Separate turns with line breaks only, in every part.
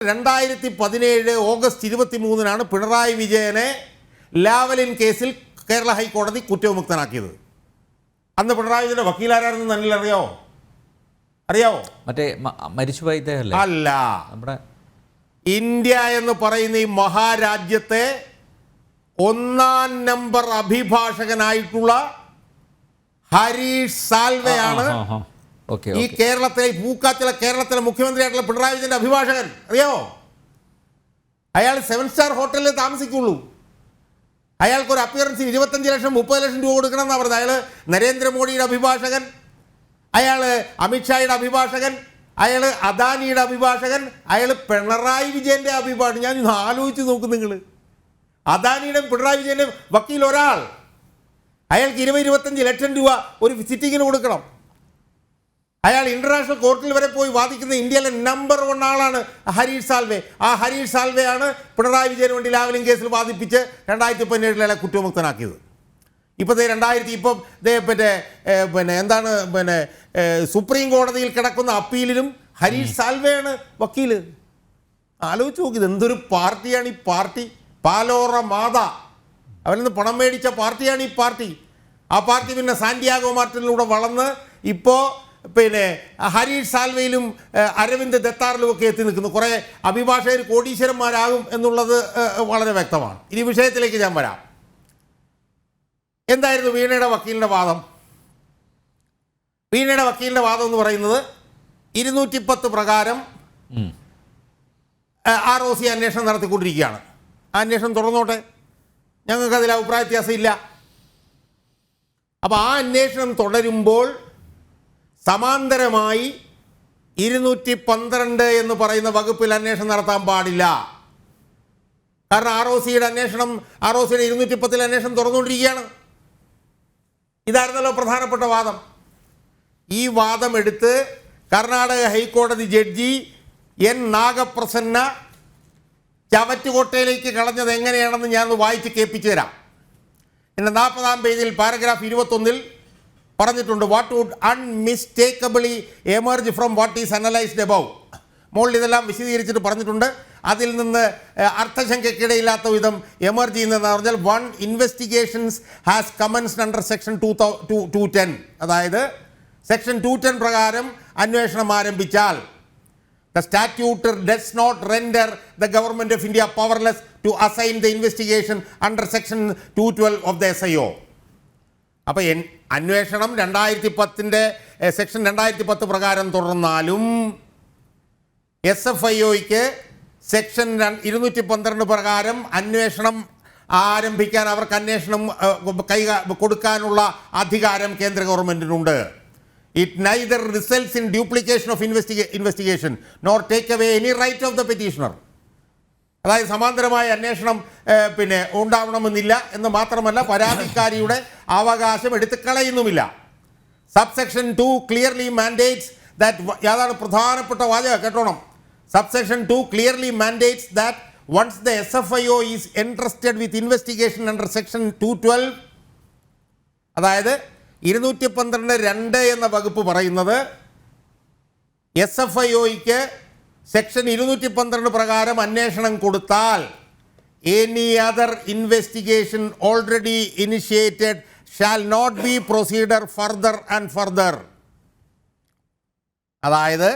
രണ്ടായിരത്തി പതിനേഴ് ഓഗസ്റ്റ് ഇരുപത്തി മൂന്നിനാണ് പിണറായി വിജയനെ ലാവലിൻ കേസിൽ കേരള ഹൈക്കോടതി കുറ്റവിമുക്തനാക്കിയത്. അന്ന് പിണറായി വിജയന്റെ വക്കീലാരാണെന്ന് നന്നിൽ അറിയാവോ? അറിയാവോ?
മറ്റേ മരിച്ചുപോയി
അല്ല.
നമ്മുടെ
ഇന്ത്യ എന്ന് പറയുന്ന ഈ മഹാരാജ്യത്തെ ഒന്നാം നമ്പർ അഭിഭാഷകനായിട്ടുള്ള ഹരീഷ് സാൽവെയാണ് ഈ കേരളത്തിലെ ഈ പൂക്കാച്ചിലെ കേരളത്തിലെ മുഖ്യമന്ത്രിയായിട്ടുള്ള പിണറായി വിജയന്റെ അഭിഭാഷകൻ അറിയാമോ അയാൾ സെവൻ സ്റ്റാർ ഹോട്ടലിൽ താമസിക്കുള്ളൂ. അയാൾക്ക് ഒരു അപ്പിയറൻസിന് ഇരുപത്തഞ്ച് ലക്ഷം മുപ്പത് ലക്ഷം രൂപ കൊടുക്കണം എന്നാണ് പറഞ്ഞത്. അയാൾ നരേന്ദ്രമോദിയുടെ അഭിഭാഷകൻ അയാൾ അമിത്ഷായുടെ അഭിഭാഷകൻ അയാൾ അദാനിയുടെ അഭിഭാഷകൻ അയാൾ പിണറായി വിജയന്റെ അഭിഭാഷകൻ. ഞാൻ ആലോചിച്ച് നോക്കും നിങ്ങൾ അദാനിയുടെയും പിണറായി വിജയന്റെയും വക്കീൽ ഒരാൾ. അയാൾക്ക് ഇരുപത് ഇരുപത്തഞ്ച് ലക്ഷം രൂപ ഒരു സിറ്റിങ്ങിന് കൊടുക്കണം. അയാൾ ഇന്റർനാഷണൽ കോർട്ടിൽ വരെ പോയി വാദിക്കുന്ന ഇന്ത്യയിലെ നമ്പർ വൺ ആളാണ് ഹരീഷ് സാൽവെ. ആ ഹരീഷ് സാൽവെയാണ് പിണറായി വിജയന് വേണ്ടി ലാവലിംഗ് കേസിൽ വാദിപ്പിച്ച് രണ്ടായിരത്തി പതിനേഴിൽ അയാളെ കുറ്റമുക്തനാക്കിയത് ഇപ്പോൾ രണ്ടായിരത്തി ഇപ്പം പിന്നെ പിന്നെ എന്താണ് പിന്നെ സുപ്രീം കോടതിയിൽ കിടക്കുന്ന അപ്പീലിലും ഹരീഷ് സാൽവെയാണ് വക്കീൽ ആലോചിച്ച് നോക്കിയത് എന്തൊരു പാർട്ടിയാണ് ഈ പാർട്ടി? പാലോറ മാത. അവരിൽ നിന്ന് പണം മേടിച്ച പാർട്ടിയാണ് ഈ പാർട്ടി. ആ പാർട്ടി പിന്നെ സാന്റിയാഗോ മാർട്ടിനിലൂടെ വളർന്ന് ഇപ്പോൾ പിന്നെ ഹരീഷ് സാൽവയിലും അരവിന്ദ് ദത്താറിലും ഒക്കെ എത്തി നിൽക്കുന്നു. കുറേ അഭിഭാഷകർ കോടീശ്വരന്മാരാകും എന്നുള്ളത് വളരെ വ്യക്തമാണ്. ഇനി വിഷയത്തിലേക്ക് ഞാൻ വരാം. എന്തായിരുന്നു വീണയുടെ വക്കീലിന്റെ വാദം? വീണയുടെ വക്കീലിന്റെ വാദം എന്ന് പറയുന്നത് ഇരുന്നൂറ്റി പത്ത് പ്രകാരം. ആർ ഒ സി അന്വേഷണം നടത്തിക്കൊണ്ടിരിക്കുകയാണ്. ആ അന്വേഷണം തുടർന്നോട്ടെ. ഞങ്ങൾക്ക് അതിൽ അഭിപ്രായ വ്യത്യാസം ഇല്ല അപ്പോൾ ആ അന്വേഷണം തുടരുമ്പോൾ സമാന്തരമായി ഇരുന്നൂറ്റി പന്ത്രണ്ട് എന്ന് പറയുന്ന വകുപ്പിൽ അന്വേഷണം നടത്താൻ പാടില്ല. കാരണം ആർ ഒ സിയുടെ അന്വേഷണം ആർ ഒ സിയുടെ ഇരുന്നൂറ്റി പത്തിൽ അന്വേഷണം തുറന്നുകൊണ്ടിരിക്കുകയാണ്. ഇതായിരുന്നല്ലോ പ്രധാനപ്പെട്ട വാദം. ഈ വാദം എടുത്ത് കർണാടക ഹൈക്കോടതി ജഡ്ജി എൻ നാഗപ്രസന്ന ചവറ്റുകോട്ടയിലേക്ക് കളഞ്ഞത് എങ്ങനെയാണെന്ന് ഞാൻ വായിച്ച് കേൾപ്പിച്ചു തരാം. എന്റെ നാൽപ്പതാം പേജിൽ പാരഗ്രാഫ് ഇരുപത്തൊന്നിൽ പറഞ്ഞിട്ടുണ്ട് what would unmistakably emerge from what is analysed above മുകളിൽ ഇതെല്ലാം വിശദീകരിച്ചിട്ട് പറഞ്ഞിട്ടുണ്ട്. അതിൽ നിന്ന് അർത്ഥശങ്കയ്ക്കിടയില്ലാത്ത വിധം എമർജ് ചെയ്യുന്നതെന്ന് പറഞ്ഞാൽ one investigations has commenced under section two two two ten അതായത് സെക്ഷൻ ടു ടെൻ പ്രകാരം അന്വേഷണം ആരംഭിച്ചാൽ The statute does not render the government of India powerless to assign the investigation under section 212 of the SIO. അപ്പോൾ എൻ അന്വേഷണം രണ്ടായിരത്തി പത്തിന്റെ section രണ്ടായിരത്തി പത്ത് പ്രകാരം തുടർന്നാലും എസ് എഫ് ഐ ഒയ്ക്ക് സെക്ഷൻ ഇരുന്നൂറ്റി പന്ത്രണ്ട് പ്രകാരം അന്വേഷണം ആരംഭിക്കാൻ അവർക്ക് അന്വേഷണം കൈ കൊടുക്കാനുള്ള അധികാരം കേന്ദ്ര ഗവൺമെന്റിനുണ്ട് it neither results in duplication of investigate investigation nor take away any right of the petitioner അതായത് സമാന്തരമായ അന്വേഷണം പിന്നെ ഉണ്ടാവണമെന്നില്ല എന്ന് മാത്രമല്ല പരാതിക്കാരിയുടെ അവകാശം എടുത്തു കളയുന്നുമില്ല. Subsection two clearly mandates that അതാണ് പ്രധാനപ്പെട്ട വാചകം? കേട്ടോണം. Subsection two clearly mandates that once the S F I O is interested with investigation under section two twelve അതായത് ഇരുന്നൂറ്റി പന്ത്രണ്ട് രണ്ട് എന്ന വകുപ്പ് പറയുന്നത് എസ് എഫ് ഐ ഒയ്ക്ക് സെക്ഷൻ ഇരുന്നൂറ്റി പന്ത്രണ്ട് പ്രകാരം അന്വേഷണം കൊടുത്താൽ any other investigation already initiated shall not be proceeded further and further അതായത്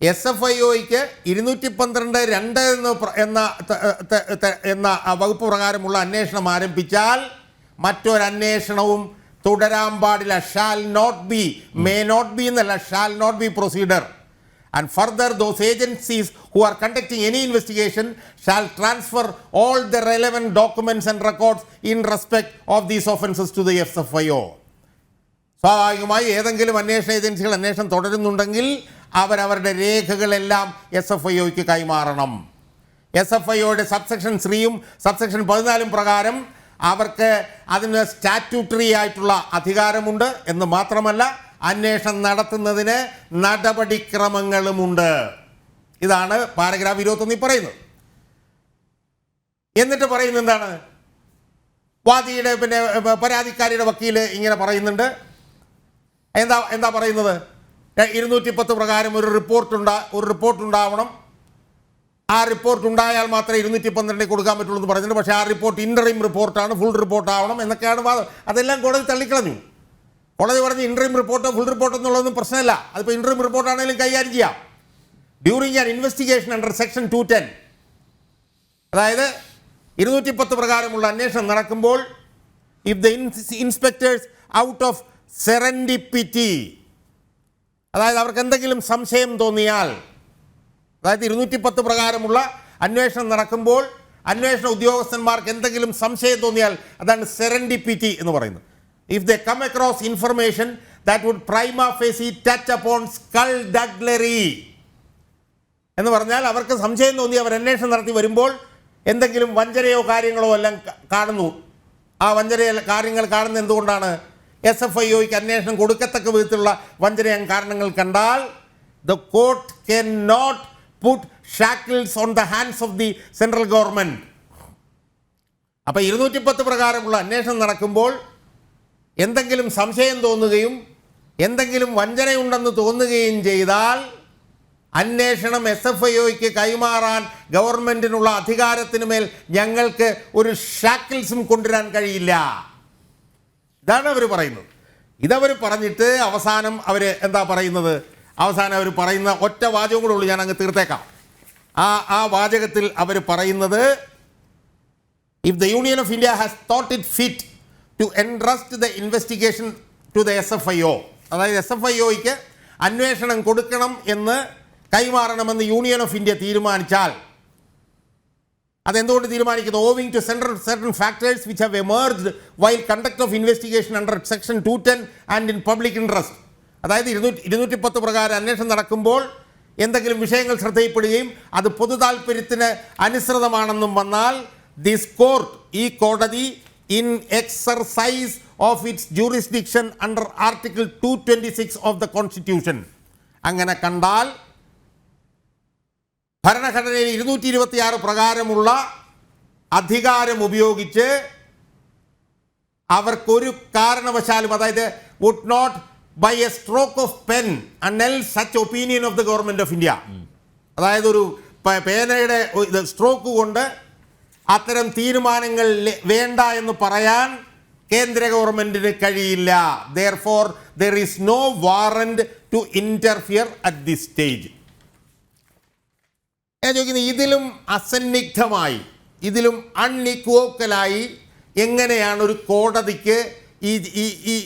എസ് എഫ് ഐ ഒയ്ക്ക് ഇരുന്നൂറ്റി പന്ത്രണ്ട് രണ്ട് എന്ന് എന്ന എന്ന വകുപ്പ് പ്രകാരമുള്ള അന്വേഷണം ആരംഭിച്ചാൽ മറ്റൊരന്വേഷണവും തുടരാൻ പാടില്ല. Shall not be may not be എന്നല്ല shall not be proceeded and further those agencies who are conducting any investigation shall transfer all the relevant documents and records in respect of these offences to the S F I O സ്വാഭാവികമായി ഏതെങ്കിലും അന്വേഷണ ഏജൻസികൾ അന്വേഷണം തുടരുന്നുണ്ടെങ്കിൽ അവരവരുടെ രേഖകളെല്ലാം S F I ഒക്ക് കൈമാറണം. S F I ഒയുടെ subsection ത്രീയും സബ്സെക്ഷൻ പതിനാലും പ്രകാരം അവർക്ക് അതിന് സ്റ്റാറ്റ്യൂട്ടറി ആയിട്ടുള്ള അധികാരമുണ്ട് എന്ന് മാത്രമല്ല അന്വേഷണം നടത്തുന്നതിന് നടപടിക്രമങ്ങളുമുണ്ട്. ഇതാണ് പാരഗ്രാഫ് ഇരുപത്തൊന്നിൽ പറയുന്നത്. എന്നിട്ട് പറയുന്നത് എന്താണ്? വാദിയുടെ പിന്നെ പരാതിക്കാരിയുടെ വക്കീൽ ഇങ്ങനെ പറയുന്നുണ്ട്. എന്താ എന്താ പറയുന്നത്? ഇരുന്നൂറ്റി പത്ത് പ്രകാരം ഒരു റിപ്പോർട്ട് ഉണ്ടാ ഒരു റിപ്പോർട്ട് ഉണ്ടാവണം ആ റിപ്പോർട്ട് ഉണ്ടായാൽ മാത്രമേ ഇരുന്നൂറ്റി പന്ത്രണ്ടിൽ കൊടുക്കാൻ പറ്റുള്ളൂ എന്ന് പറഞ്ഞിട്ടുണ്ട്. പക്ഷേ ആ റിപ്പോർട്ട് ഇന്ററിം റിപ്പോർട്ടാണ് ഫുൾ റിപ്പോർട്ട് ആവണം എന്നൊക്കെയാണ് വാദം. അതെല്ലാം കോടതി തള്ളിക്കളഞ്ഞു. കോടതി പറഞ്ഞ് ഇൻട്രീം റിപ്പോർട്ടോ ഫുൾ റിപ്പോർട്ടോ എന്നുള്ളതൊന്നും പ്രശ്നമല്ല. അതിപ്പോൾ ഇൻട്രീം റിപ്പോർട്ടാണെങ്കിലും കൈകാര്യം ചെയ്യാം. During an investigation under section two ten അതായത് ഇരുന്നൂറ്റി പത്ത് പ്രകാരമുള്ള അന്വേഷണം നടക്കുമ്പോൾ if the inspectors out of serendipity അതായത് അവർക്ക് എന്തെങ്കിലും സംശയം തോന്നിയാൽ അതായത് ഇരുന്നൂറ്റി പത്ത് പ്രകാരമുള്ള അന്വേഷണം നടക്കുമ്പോൾ അന്വേഷണ ഉദ്യോഗസ്ഥന്മാർക്ക് എന്തെങ്കിലും സംശയം തോന്നിയാൽ അതാണ് സെറൻഡിപ്പിറ്റി എന്ന് പറയുന്നത്. If they come across information that would prima facie touch upon skull ഡഗ്ലറി എന്ന് പറഞ്ഞാൽ അവർക്ക് സംശയം തോന്നി. അവർ അന്വേഷണം നടത്തി വരുമ്പോൾ എന്തെങ്കിലും വഞ്ചനയോ കാര്യങ്ങളോ എല്ലാം കാണുന്നു. ആ വഞ്ചന കാര്യങ്ങൾ കാണുന്ന എന്തുകൊണ്ടാണ്? എസ് എഫ് ഐ ഒക്ക് അന്വേഷണം കൊടുക്കത്തക്ക വിധത്തിലുള്ള വഞ്ചന കാരണങ്ങൾ കണ്ടാൽ the court can not put shackles on the hands of the central government അപ്പോൾ ഇരുന്നൂറ്റി പത്ത് പ്രകാരമുള്ള അന്വേഷണം നടക്കുമ്പോൾ എന്തെങ്കിലും സംശയം തോന്നുകയും എന്തെങ്കിലും വഞ്ചനയുണ്ടെന്ന് തോന്നുകയും ചെയ്താൽ അന്വേഷണം എസ് എഫ് ഐ കൈമാറാൻ ഗവൺമെന്റിനുള്ള അധികാരത്തിന് മേൽ ഞങ്ങൾക്ക് ഒരു ഷാക്കിൾസും കൊണ്ടുവരാൻ കഴിയില്ല. ഇതാണ് അവർ പറയുന്നത്. ഇതവർ പറഞ്ഞിട്ട് അവസാനം അവർ എന്താ പറയുന്നത്? അവസാനം അവർ പറയുന്ന ഒറ്റ വാചകം കൂടെ ഉള്ളൂ ഞാൻ അങ്ങ് തീർത്തേക്കാം. ആ ആ വാചകത്തിൽ അവർ പറയുന്നത് if the union of India has thought it has thought entrust the investigation to the S F I O അതായത് എസ് എഫ് ഐ ഒയ്ക്ക് അന്വേഷണം കൊടുക്കണം എന്ന് കൈമാറണമെന്ന് യൂണിയൻ ഓഫ് ഇന്ത്യ തീരുമാനിച്ചാൽ. അതെന്തുകൊണ്ട് തീരുമാനിക്കുന്നു? Owing to central certain factors which have emerged while conduct of investigation under section two ten and in public interest അതായത് ഇരുന്നൂറ്റി ഇരുന്നൂറ്റി പത്ത് പ്രകാരം അന്വേഷണം നടക്കുമ്പോൾ എന്തെങ്കിലും വിഷയങ്ങൾ ശ്രദ്ധയിൽപ്പെടുകയും അത് പൊതു താല്പര്യത്തിന് അനുസൃതമാണെന്നും വന്നാൽ ദിസ് കോർട്ട് ഈ കോടതി in exercise of its jurisdiction under article two twenty six of the constitution അങ്ങനെ കണ്ടാൽ ഭരണഘടനയിൽ ഇരുന്നൂറ്റി ഇരുപത്തിയാറ് പ്രകാരമുള്ള അധികാരം ഉപയോഗിച്ച് അവർക്കൊരു കാരണവശാലും അതായത് would not by a stroke of pen an such opinion of the government of India അതായത് ഒരു പേനയുടെ സ്ട്രോക്ക് കൊണ്ട് അത്തരം തീരുമാനങ്ങൾ വേണ്ട എന്ന് പറയാൻ കേന്ദ്ര ഗവൺമെന്റിന് കഴിയില്ല. Therefore there is no warrant to interfere at this stage ഞാൻ ഇതിലും അസന്നിഗ്ധമായി ഇതിലും അൺഇക്വോക്കലായി എങ്ങനെയാണ് ഒരു കോടതിക്ക് ഈ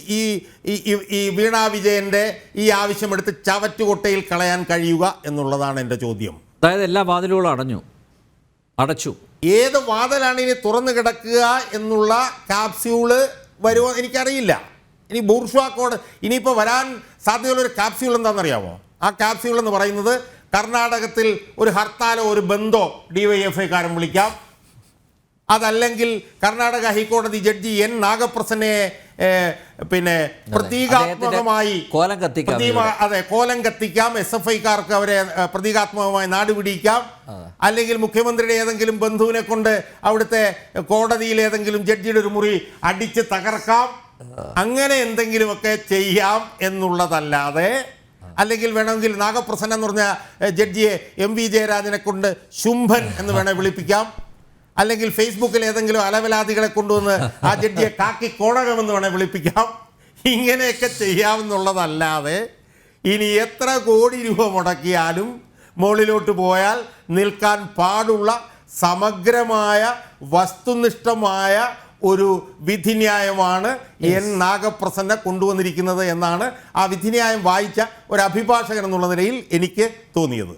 ഈ- ഈ ഈ വീണാ വിജയന്റെ ഈ ആവശ്യമെടുത്ത് ചവറ്റുകൊട്ടയിൽ കളയാൻ കഴിയുക എന്നുള്ളതാണ് എന്റെ ചോദ്യം.
അതായത് എല്ലാ വാതിലുകളും അടഞ്ഞു. അടച്ചു.
ഏത് വാതിലാണ് ഇനി തുറന്നു കിടക്കുക എന്നുള്ള കാപ്സ്യൂൾ വരുമോ എനിക്കറിയില്ല. ഇനി ബൂർഷ്വാ കോഡ് ഇനിയിപ്പോൾ വരാൻ സാധ്യതയുള്ള ഒരു കാപ്സ്യൂൾ എന്താണെന്നറിയാമോ? ആ കാപ്സ്യൂൾ എന്ന് പറയുന്നത് കർണാടകത്തിൽ ഒരു ഹർത്താലോ ഒരു ബന്ധോ ഡി വൈ എഫ് ഐക്കാരൻ വിളിക്കാം. അതല്ലെങ്കിൽ കർണാടക ഹൈക്കോടതി ജഡ്ജി എൻ നാഗപ്രസനെ പിന്നെ പ്രതീകാത്മകമായി
കോലം കത്തിക്കാം.
അതെ കോലം കത്തിക്കാം. എസ് എഫ് ഐക്കാർക്ക് അവരെ പ്രതീകാത്മകമായി നാട് പിടിക്കാം. അല്ലെങ്കിൽ മുഖ്യമന്ത്രിയുടെ ഏതെങ്കിലും ബന്ധുവിനെ കൊണ്ട് അവിടുത്തെ കോടതിയിൽ ഏതെങ്കിലും ജഡ്ജിയുടെ ഒരു മുറി അടിച്ച് തകർക്കാം. അങ്ങനെ എന്തെങ്കിലുമൊക്കെ ചെയ്യാം എന്നുള്ളതല്ലാതെ അല്ലെങ്കിൽ വേണമെങ്കിൽ നാഗപ്രസന്ന എന്ന് പറഞ്ഞ ജഡ്ജിയെ എം വി ജയരാജനെ കൊണ്ട് ശുംഭൻ എന്ന് വേണേൽ വിളിപ്പിക്കാം. അല്ലെങ്കിൽ ഫേസ്ബുക്കിൽ ഏതെങ്കിലും അലവലാദികളെ കൊണ്ടുവന്ന് ആ ജഡ്ജിയെ കാക്കി കോണകമെന്ന് വേണേൽ വിളിപ്പിക്കാം. ഇങ്ങനെയൊക്കെ ചെയ്യാമെന്നുള്ളതല്ലാതെ ഇനി എത്ര കോടി രൂപ മുടക്കിയാലും മുകളിലോട്ട് പോയാൽ നിൽക്കാൻ പാടുള്ള സമഗ്രമായ വസ്തുനിഷ്ഠമായ ഒരു വിധിന്യായമാണ് എൻ നാഗപ്രസന്ന കൊണ്ടുവന്നിരിക്കുന്നത് എന്നാണ് ആ വിധിന്യായം വായിച്ച ഒരു അഭിഭാഷകൻ എന്നുള്ള നിലയിൽ എനിക്ക് തോന്നിയത്.